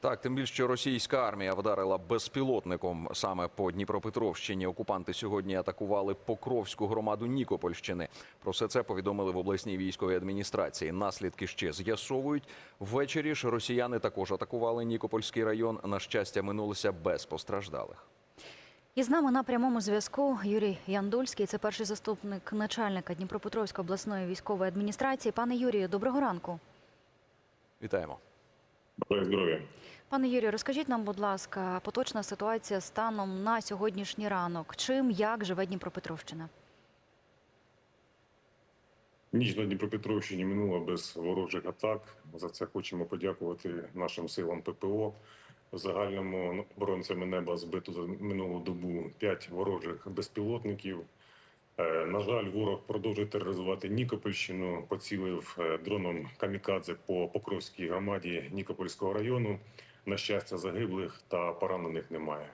Так, тим більше що російська армія вдарила безпілотником саме по Дніпропетровщині. Окупанти сьогодні атакували Покровську громаду Нікопольщини. Про все це повідомили в обласній військовій адміністрації. Наслідки ще з'ясовують. Ввечері ж росіяни також атакували Нікопольський район. На щастя, минулося без постраждалих. І з нами на прямому зв'язку Юрій Яндульський, це перший заступник начальника Дніпропетровської обласної військової адміністрації. Пане Юрію, доброго ранку. Вітаємо. Бажаю здоров'я. Пане Юрію, розкажіть нам, будь ласка, поточна ситуація станом на сьогоднішній ранок. Чим як живе Дніпропетровщина? Ніч на Дніпропетровщині минула без ворожих атак. За це хочемо подякувати нашим силам ППО. В загальному оборонцями неба збито за минулу добу 5 ворожих безпілотників. Е, На жаль, ворог продовжує тероризувати Нікопольщину. Поцілив е, дроном камікадзе по Покровській громаді Нікопольського району. На щастя, загиблих та поранених немає.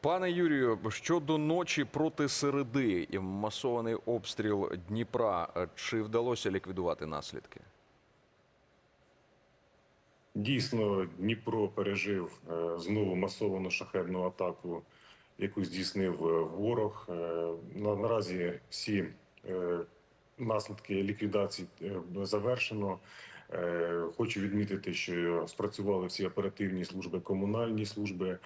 Пане Юрію, щодо ночі проти середи і масований обстріл Дніпра, чи вдалося ліквідувати наслідки? Дійсно, Дніпро пережив е, знову масовану шахедну атаку, яку здійснив е, ворог. Е, Наразі всі е, наслідки ліквідації завершено. Хочу відмітити, що спрацювали всі оперативні служби, комунальні служби,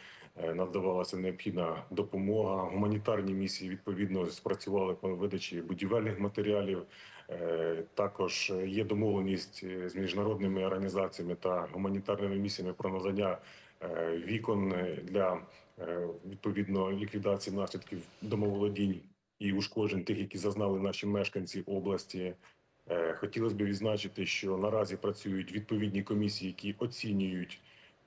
надавалася необхідна допомога. Гуманітарні місії відповідно спрацювали по видачі будівельних матеріалів. Також є домовленість з міжнародними організаціями та гуманітарними місіями про надання вікон для відповідно ліквідації наслідків домоволодінь і ушкоджень тих, які зазнали наші мешканці області. Е, Хотілося б відзначити, що наразі працюють відповідні комісії, які оцінюють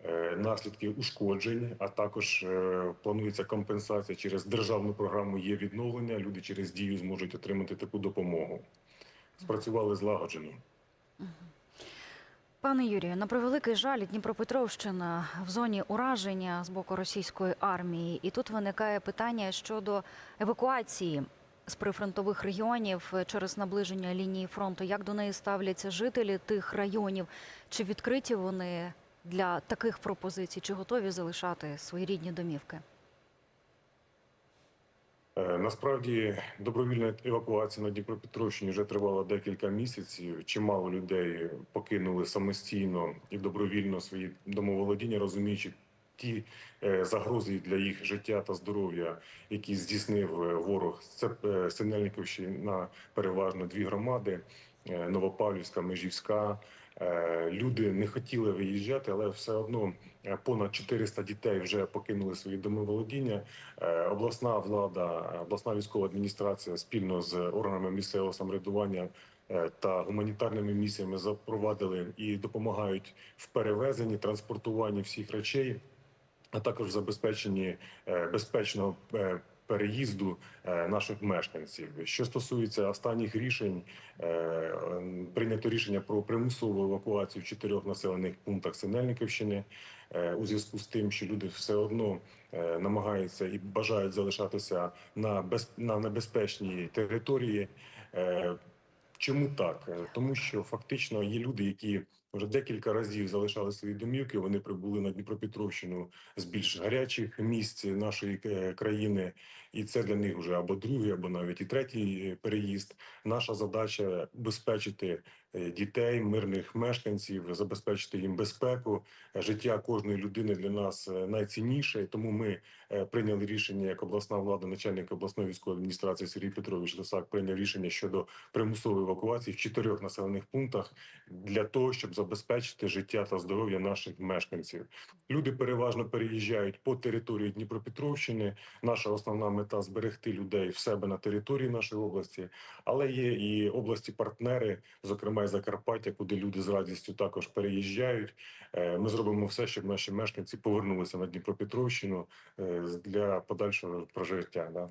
е, наслідки ушкоджень, а також е, планується компенсація через державну програму є відновлення. Люди через дію зможуть отримати таку допомогу. Спрацювали злагоджено. Пане Юрію, на превеликий жаль, Дніпропетровщина в зоні ураження з боку російської армії, і тут виникає питання щодо евакуації з прифронтових регіонів через наближення лінії фронту. Як до неї ставляться жителі тих районів? Чи відкриті вони для таких пропозицій? Чи готові залишати свої рідні домівки? Е, Насправді добровільна евакуація на Дніпропетровщині вже тривала декілька місяців. Чимало людей покинули самостійно і добровільно свої домоволодіння, розуміючи ті е, загрози для їх життя та здоров'я, які здійснив е, ворог. Це Синельниківщина, переважно дві громади: Новопавлівська, Межівська. Е, Люди не хотіли виїжджати, але все одно е, понад 400 дітей вже покинули свої домоволодіння. Е, Обласна влада, обласна військова адміністрація спільно з органами місцевого самоврядування та гуманітарними місіями запровадили і допомагають в перевезенні, транспортуванні всіх речей, а також е, безпечного переїзду е, наших мешканців. Що стосується останніх рішень, е, прийнято рішення про примусову евакуацію в чотирьох населених пунктах Синельниківщини е, у зв'язку з тим, що люди все одно намагаються і бажають залишатися на без на небезпечній території. Чому так? Тому що фактично є люди, які вже декілька разів залишали свої домівки. Вони прибули на Дніпропетровщину з більш гарячих місць нашої е, країни, і це для них вже або другий, або навіть і третій е, переїзд. Наша задача безпечити дітей, мирних мешканців, забезпечити їм безпеку. Е, Життя кожної людини для нас е, найцінніше. Тому ми е, прийняли рішення як обласна влада, начальник обласної військової адміністрації Сергій Петрович Лисак прийняв рішення щодо примусової евакуації в чотирьох населених пунктах для того, щоб забезпечити життя та здоров'я наших мешканців. Люди переважно переїжджають по території Дніпропетровщини. Наша основна мета зберегти людей в себе на території нашої області, але є і області-партнери, зокрема і Закарпаття, куди люди з радістю також переїжджають. Е, Ми зробимо все, щоб наші мешканці повернулися на Дніпропетровщину е, для подальшого прожиття. Да.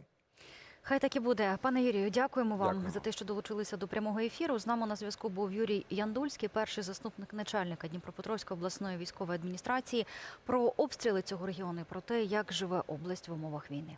Хай так і буде. Пане Юрію, дякуємо вам Дякуємо. за те, що долучилися до прямого ефіру. З нами на зв'язку був Юрій Яндульський, перший заступник начальника Дніпропетровської обласної військової адміністрації, про обстріли цього регіону і про те, як живе область в умовах війни.